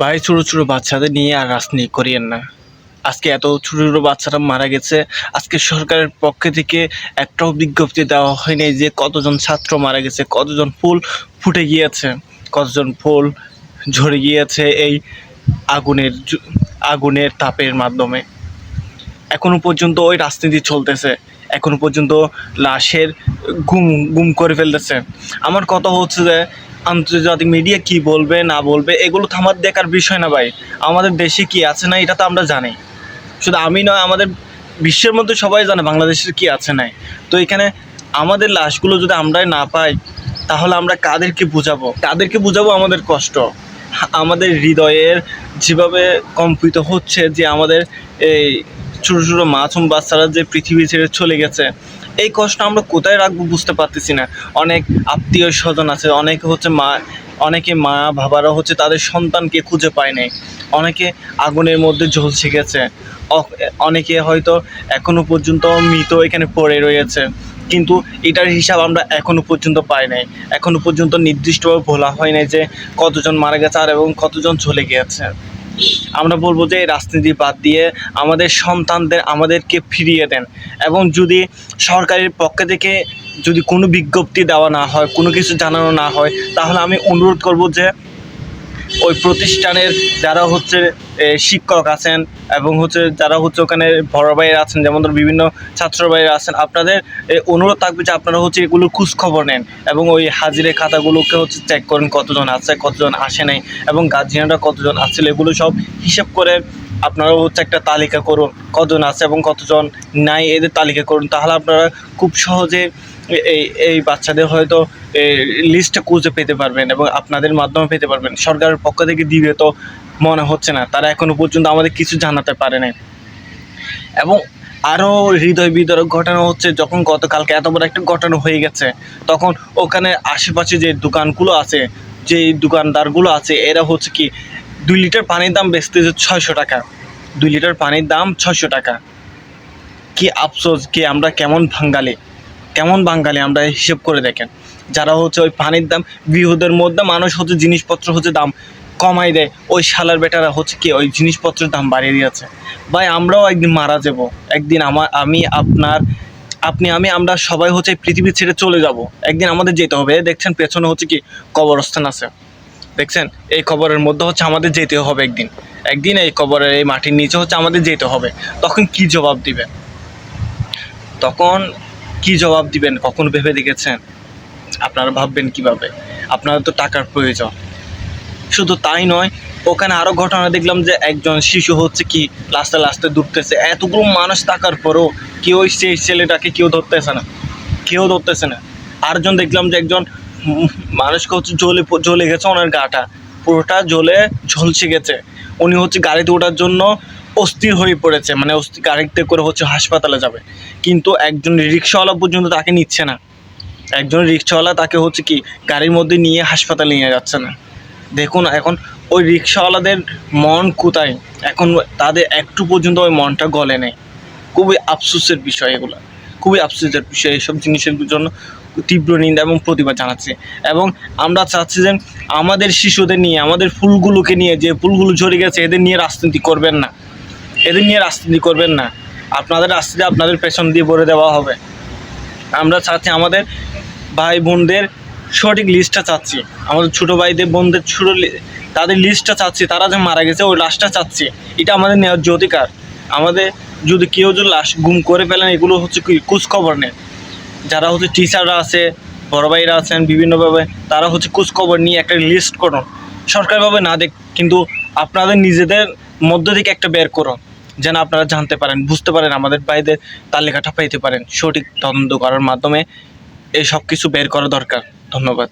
ভাই, ছোটো ছোটো বাচ্চাদের নিয়ে আর রাজনীতি করিয়েন না। আজকে এত ছোটো ছোটো বাচ্চারা মারা গেছে, আজকে সরকারের পক্ষ থেকে একটাও বিজ্ঞপ্তি দেওয়া হয়নি যে কতজন ছাত্র মারা গেছে, কতজন ফুল ফুটে গিয়েছে, কতজন ফুল ঝরে গিয়েছে এই আগুনের আগুনের তাপের মাধ্যমে। এখনও পর্যন্ত ওই রাজনীতি চলতেছে, এখনও পর্যন্ত লাশের গুম গুম করে ফেলতেছে। আমার কথা হচ্ছে যে আন্তর্জাতিক মিডিয়া কি বলবে, না বলবে, এগুলো তো আমার দেখার বিষয় না ভাই। আমাদের দেশে কি আছে না, এটা তো আমরা জানি। শুধু আমি নয়, আমাদের বিশ্বের মধ্যে সবাই জানে বাংলাদেশের কি আছে নাই। তো এখানে আমাদের লাশগুলো যদি আমরাই না পাই, তাহলে আমরা কাদেরকে বুঝাবো? কাদেরকে বুঝাবো আমাদের কষ্ট? আমাদের হৃদয়ের যেভাবে কম্পিত হচ্ছে যে আমাদের এই ছোটো ছোটো মাছুম বাচ্চারা যে পৃথিবী ছেড়ে চলে গেছে, এই কষ্ট আমরা কোথায় রাখব বুঝতে পারতেছি না। অনেক আত্মীয় স্বজন আছে, অনেকে হচ্ছে মা, অনেকে মা বাবারা হচ্ছে তাদের সন্তানকে খুঁজে পায় নাই। অনেকে আগুনের মধ্যে ঝলসে গেছে। অনেকে হয়তো এখনও পর্যন্ত মৃত এখানে পড়ে রয়েছে। কিন্তু এটার হিসাব আমরা এখনও পর্যন্ত পাই নাই। এখনও পর্যন্ত নির্দিষ্টভাবে বলা হয় নাই যে কতজন মারা গেছে আর এবং কতজন চলে গিয়েছে আমরা বলব যে রাজনীতি বাদ দিয়ে আমাদের সন্তানদের আমাদেরকে ফিরিয়ে দেন। এবং যদি সরকারের পক্ষ থেকে যদি কোনো বিজ্ঞপ্তি দেওয়া না হয়, কোনো কিছু জানানো না হয়, তাহলে আমি অনুরোধ করব যে ওই প্রতিষ্ঠানের যারা হচ্ছে শিক্ষক আছেন এবং হচ্ছে যারা হচ্ছে ওখানে বড় ভাইয়েরা আছেন, যেমন ধর বিভিন্ন ছাত্র ভাইয়েরা আছেন, আপনাদের অনুরোধ থাকবে যে আপনারা হচ্ছে এগুলো খোঁজখবর নেন এবং ওই হাজিরে খাতাগুলোকে হচ্ছে চেক করেন কতজন আছে, কতজন আসে নাই এবং গার্জিয়ানরা কতজন আসছিল এগুলো সব হিসেব করে আপনারা হচ্ছে একটা তালিকা করুন, কতজন আছে এবং কতজন নাই, এদের তালিকা করুন, তাহলে আপনারা খুব সহজে এই এই বাচ্চাদের হয়তো লিস্টটা খুঁজে পেতে পারবেন এবং আপনাদের মাধ্যমে পেতে পারবেন। সরকারের পক্ষ থেকে দিবে তো মনে হচ্ছে না। তারা এখনও পর্যন্ত আমাদের কিছু জানাতে পারে নাই। এবং আরও হৃদয় বিদারক ঘটনা হচ্ছে, যখন গতকালকে এত বড় একটা ঘটনা হয়ে গেছে, তখন ওখানে আশেপাশে যে দোকানগুলো আছে, যে দোকানদারগুলো আছে, এরা হচ্ছে কি, দুই লিটার পানির দাম বেচতেছে ছয়শো টাকা। দুই লিটার পানির দাম ছয়শো টাকা। কি আফসোস, কি আমরা কেমন বাঙালি কেমন বাঙালি আমরা হিসেব করে দেখেন। যারা হচ্ছে ওই পানির দাম, বিহুদের মধ্যে মানুষ হচ্ছে জিনিসপত্র হচ্ছে দাম কমাই দেয়। ওই শালার বেটারা হচ্ছে কি ওই জিনিসপত্রের দাম বাড়িয়ে দিয়েছে ভাই, আমরাও একদিন মারা যাব। একদিন আমার আমি, আপনার, আপনি, আমি, আমরা সবাই হচ্ছে পৃথিবী ছেড়ে চলে যাব। একদিন আমাদের যেতে হবে। দেখছেন পেছনে হচ্ছে কি কবরস্থান আছে। দেখছেন? এই কবরের মধ্যে হচ্ছে আমাদের যেতে হবে একদিন। একদিন এই কবরের এই মাটির নিচে হচ্ছে আমাদের যেতে হবে। তখন কি জবাব দিবে তখন কি জবাব দিবেন? কখন ভেবে দেখেছেন? আপনারা ভাববেন কীভাবে? আপনারা তো টাকার প্রয়োজন। শুধু তাই নয়, ওখানে আরও ঘটনা দেখলাম যে একজন শিশু হচ্ছে কি, লাস্টে লাস্টে ডুবতেছে এতগুলো মানুষ থাকার পরও কেউ সেই ছেলেটাকে কেউ ধরতেছে না। কেউ ধরতেছে না। আরজন দেখলাম যে একজন মানুষকে হচ্ছে জ্বলে জ্বলে গেছে, ওনার গাটা। পুরোটা জ্বলে ঝলসে গেছে। উনি হচ্ছে গাড়িতে ওঠার জন্য অস্থির হয়ে পড়েছে মানে অস্থির গাড়িতে করে হচ্ছে হাসপাতালে যাবে। কিন্তু একজন রিক্সাওয়ালা পর্যন্ত তাকে নিচ্ছে না। একজন রিক্সাওয়ালা তাকে হচ্ছে কি গাড়ির মধ্যে নিয়ে হাসপাতালে নিয়ে যাচ্ছে না। দেখুন, এখন ওই রিক্সাওয়ালাদের মন কোথায়? এখন তাদের একটু পর্যন্ত ওই মনটা গলে নেই। খুবই আফসোসের বিষয় এগুলো। খুবই আফসোসের বিষয় এইসব জিনিসের জন্য তীব্র নিন্দা এবং প্রতিবাদ জানাচ্ছে। এবং আমরা চাচ্ছি যে আমাদের শিশুদের নিয়ে, আমাদের ফুলগুলোকে নিয়ে, যে ফুলগুলো ঝরে গেছে, এদের নিয়ে রাজনীতি করবেন না। এদের নিয়ে রাজনীতি করবেন না। আপনাদের রাজনীতি আপনাদের পেছন দিয়ে ভরে দেওয়া হবে। আমরা চাচ্ছি আমাদের ভাই বোনদের সঠিক লিস্টটা চাচ্ছি। আমাদের ছোটো ভাইদের, বোনদের ছোটো তাদের লিস্টটা চাচ্ছি। তারা যে মারা গেছে, ওই লাশটা চাচ্ছি। এটা আমাদের নেওয়ার ন্যায্য অধিকার। আমাদের যদি কেউ যদি লাশ গুম করে ফেলেন, এগুলো হচ্ছে কি খোঁজখবর নেন। যারা হচ্ছে টিচাররা আছে, বড় ভাইরা আছেন, বিভিন্নভাবে তারা হচ্ছে খোঁজখবর নিয়ে একটা লিস্ট করুন। সরকারিভাবে না দেখ, কিন্তু আপনাদের নিজেদের মধ্য থেকে একটা বের করুন। যেন আপনারা জানতে পারেন, বুঝতে পারেন, আমাদের ভাইদের তালিকাটা পাইতে পারেন, সঠিক তদন্ত করার মাধ্যমে এই সব কিছু বের করা দরকার। ধন্যবাদ।